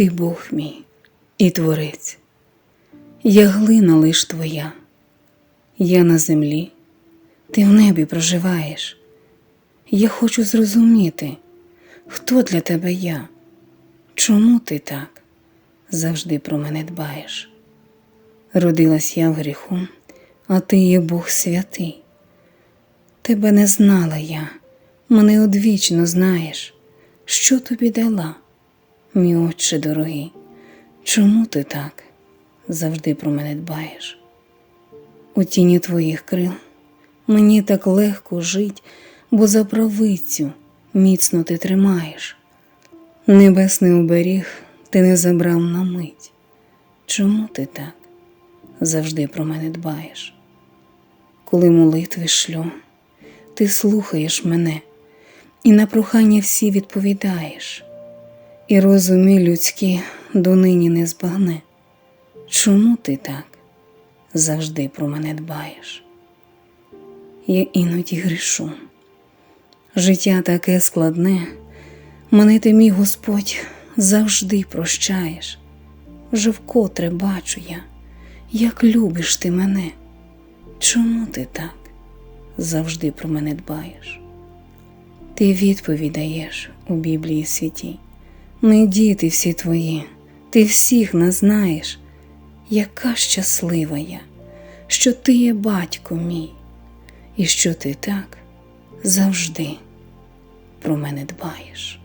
Ти Бог мій і Творець, я глина лиш твоя, я на землі, ти в небі проживаєш. Я хочу зрозуміти, хто для тебе я, чому ти так завжди про мене дбаєш. Родилась я в гріху, а ти є Бог святий. Тебе не знала я, мене одвічно знаєш, що тобі дала, мій отче дорогий, чому ти так завжди про мене дбаєш? У тіні твоїх крил мені так легко жить, бо за правицю міцно ти тримаєш. Небесний оберіг ти не забрав на мить. Чому ти так завжди про мене дбаєш? Коли молитви шлю, ти слухаєш мене і на прохання всі відповідаєш, і розуми людські донині не збагне. Чому ти так завжди про мене дбаєш? Я іноді грішу. Життя таке складне, мене ти, мій Господь, завжди прощаєш. Вже вкотре бачу я, як любиш ти мене. Чому ти так завжди про мене дбаєш? Ти відповідь даєш у Біблії святій. Ми діти всі твої, ти всіх нас знаєш, яка щаслива я, що ти є батько мій, і що ти так завжди про мене дбаєш.